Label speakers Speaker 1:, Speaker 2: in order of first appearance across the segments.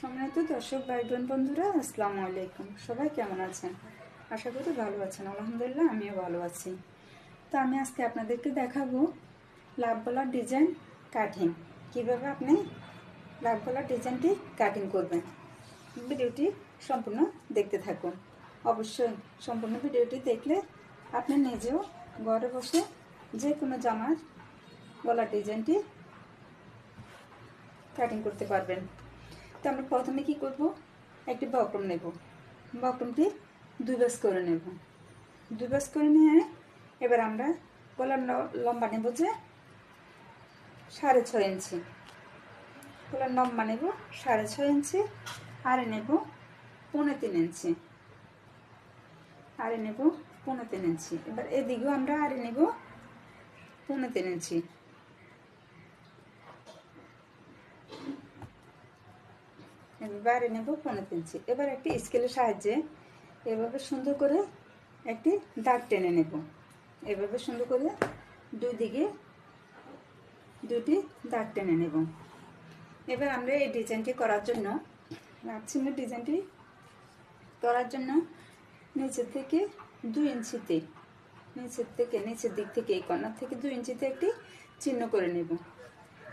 Speaker 1: সম্মানিত দর্শক ভাই বোন বন্ধুরা, আসসালামু আলাইকুম। সবাই কেমন আছেন? আশা করি ভালো আছেন। আলহামদুলিল্লাহ, আমিও ভালো আছি। তো আমি আজকে আপনাদেরকে দেখাবো লাভ গলার ডিজাইন কাটিং কীভাবে আপনি লাভ গলার ডিজাইনটি কাটিং করবেন? ভিডিওটি সম্পূর্ণ দেখতে থাকুন। অবশ্যই সম্পূর্ণ ভিডিওটি দেখলে আপনি নিজেও ঘরে বসে যে কোনো জামার গলার ডিজাইনটি কাটিং করতে পারবেন। তো আমরা প্রথমে কি করব? একটি বক্রম নেব। বক্রমটি দুই বাস করে নেব। দুই বাস করে নিয়ে এবার আমরা গলার ন- লম্বা নেব যে সাড়ে ছয় ইঞ্চি। গলার লম্বা নেব, সাড়ে ছয় ইঞ্চি। আরে নেব পৌনে তিন ইঞ্চি। আরে নেব পৌনে তিন ইঞ্চি। এবার এদিকেও আমরা আরে নেব পৌনে তিন ইঞ্চি। এবারে নেব পনেরো ইঞ্চি এবার একটি স্কেলের সাহায্যে এভাবে সুন্দর করে একটি দাগ টেনে নেব। এভাবে সুন্দর করে দুই দিকে দুটি দাগ টেনে নেব। এবার আমরা এই ডিজাইনটি করার জন্য রাপসিমের ডিজাইনটি করার জন্য নিচের থেকে দুই ইঞ্চিতে, নিচের থেকে, নিচের দিক থেকে, এই কর্নার থেকে দুই ইঞ্চিতে একটি চিহ্ন করে নেব।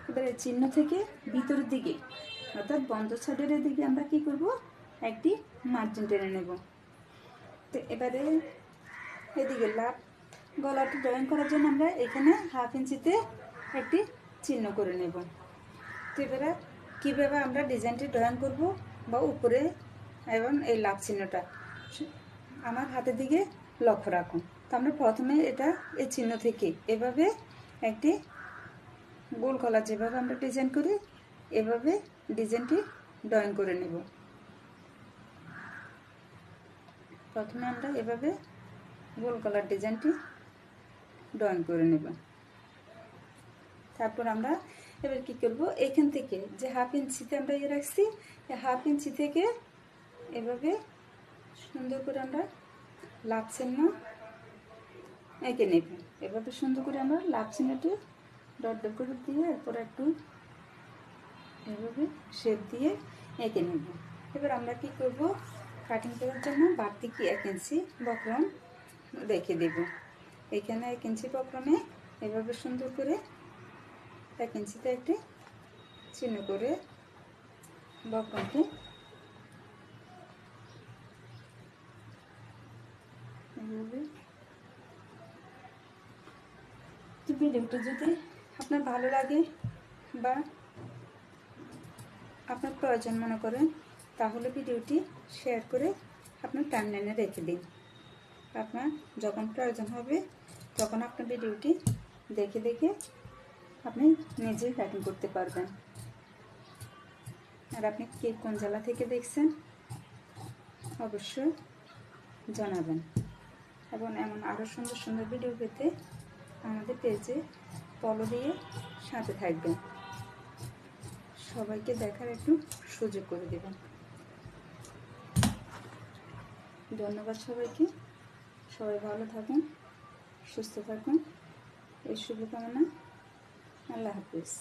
Speaker 1: এবারে চিহ্ন থেকে ভিতরের দিকে অর্থাৎ বন্ধ সাইডের দিকে আমরা কি করব? একটি মার্জিন টেনে নেব। তো এবারে এদিকে লাভ গলাটি ড্রয়িং করার জন্য আমরা এখানে হাফ ইঞ্চিতে একটি চিহ্ন করে নেব। তো এবারে কীভাবে আমরা ডিজাইনটি ড্রয়িং করব বা উপরে এবং এই লাভ চিহ্নটা? আমার হাতের দিকে লক্ষ্য রাখুন। তো আমরা প্রথমে এটা এই চিহ্ন থেকে এভাবে একটি গোল গলা যেভাবে আমরা ডিজাইন করি এভাবে ডিজাইনটি ড্রয়িং করে নেব। প্রথমে আমরা এভাবে গোল গলার ডিজাইনটি ড্রয়িং করে নেব। তারপর আমরা এবার কি করব? এখান থেকে যে হাফ ইঞ্চিতে আমরা ইয়ে রাখছি হাফ ইঞ্চি থেকে এভাবে সুন্দর করে আমরা লাভ চিহ্ন এঁকে নেব। এভাবে সুন্দর করে আমরা লাভ চিহ্নটি ডট ডট করে দিয়ে এরপর একটু এভাবে শেপ দিয়ে এঁকে নেব। এবার আমরা কি করব? কাটিং করার জন্য বাড়তি কি এক ইঞ্চি বক্রম রেখে দেব। এখানে এক ইঞ্চি বক্রমে এভাবে সুন্দর করে এক ইঞ্চিতে একটি চিহ্ন করে বক্রমটি ভিডিওটি যদি আপনার ভালো লাগে বা আপনার প্রয়োজন মনে করেন, তাহলে ভিডিওটি শেয়ার করে আপনার টাইমলাইনে রেখে দিন। আপনার যখন প্রয়োজন হবে, তখন আপনার ভিডিওটি দেখে দেখে আপনি নিজেই কাটিং করতে পারবেন। আর আপনি কে কোন জেলা থেকে দেখছেন, অবশ্যই জানাবেন। এবং এমন আরও সুন্দর সুন্দর ভিডিও পেতে আমাদের পেজে ফলো দিয়ে সাথে থাকবেন। সবাইকে দেখার একটু সুযোগ করে দেবেন। ধন্যবাদ সবাইকে। সবাই ভালো থাকুন, সুস্থ থাকুন। এই শুভকামনা। আল্লাহ হাফিজ।